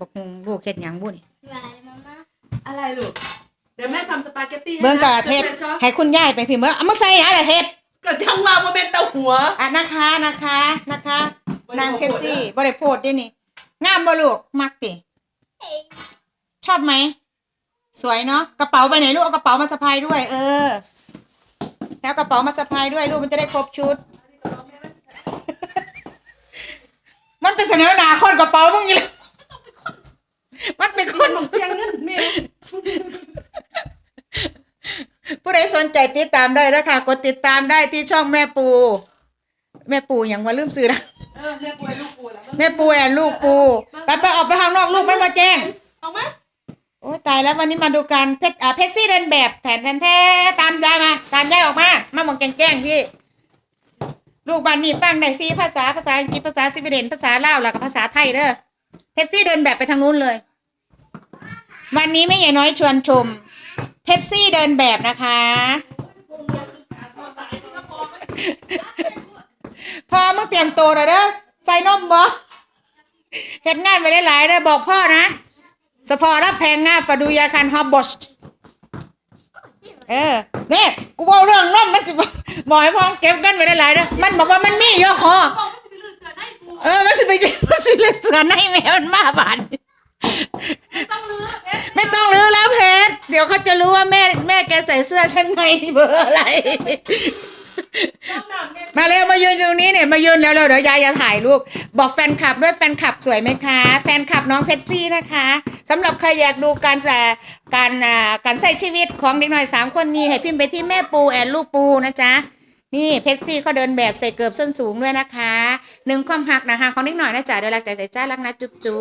บอกฮุงลูกเฮ็ดหยังบุนี่อะไรลูก เดี๋ยวแม่ทำสปาเกตตี้ให้เบิ่งกะนะเฮ็ดใส่ซอสให้คุณยายไปพี่เมื่อเอามาใส่อะไรเฮ็ดก็จังว่าบ่เป็นเต้าหัวอะนะคะนะคะนะคะบ่ได้นางโพสต์เคซี่บ่ได้โพดด้วยนี่งามบ่ลูกมักติชอบไหม สวยเนาะกระเป๋าไปไหนลูกเอากระเป๋ามาสะพายด้วย เออ แล้วกระเป๋ามาสะพายด้วยลูกมันจะได้ครบชุด มันเป็นเสนอหนาคนกระเป๋ามึงอยู่เลยมันเป็นค คน นของเสียงเงินแม่ ผู้ใดสนใจ ติดตามได้นะคะกดติดตามได้ที่ช่องแม่ปู แม่ปูอย่างว่าลืมซื้อละเออแม่ป่วยลูกป่วยแล้วแม่ปูแอนลูกปูไปไปออกไปข้างนอกลูกไม่มาแจ้งเอาไหมโอ้ยตายแล้ววันนี้มาดูกันเพชรอ่าเพชรซี่เดินแบบแทนแทนแท้ตามยายมาตามยายออกมา มาหมองแจ้งๆพี่ลูกบ้านนี้ฟังได้สี่ภาษาภาษาอังกฤษภาษาสวีเดนภาษาลาวแล้วก็ภาษาไทยเด้อเพชรซี่เดินแบบไปทางนู้นเลย วันนี้แม่ใหญ่น้อยชวนชม เพชซี่เดินแบบนะคะพอมึงเตรียมตัวแล้วเด้อใส่นมบ่เฮ็ดงานไปได้หลายๆเด้บอกพ่อนะ สพอรับแพงงาฟาดูยาคันฮอบบอชเออเนี่ยกูบอกเรื่องนมมันจะบอกให้พ่อเก็บกันไปได้หลายๆเด้อมันบอกว่ามันมีอยู่คอบอกว่าจะไปลือเออมันสิไปมันสิเลยเสือในแมวมันมาบาน ดี๋ยวเขาจะรู้ว่าแม่แม่แกใส่เสื้อชั้นในเบอร์อะไรต้องนำแม่มาเร็วมายืนตรงนี้เนี่ยมายืนแล้วเดี๋ยวยายจะถ่ายรูปบอกแฟนคลับด้วยแฟนคลับสวยไหมคะ แฟนคลับน้องเพชรซี่นะคะสำหรับใครอยากดูการใส่การอ่าการใช้ชีวิตของเด็กน้อยสามคนนี้ให้พิมพ์ไปที่แม่ปูแอนลูกปูนะจ๊ะนี่เพชรซี่เขาเดินแบบใส่เกือบส้นสูงด้วยนะคะหนึ่งความหักนะคะของเด็กน้อยนะจ๊ะเดี๋ยวรักใจใส่จ้ารักนะจุ๊บจุ๊บ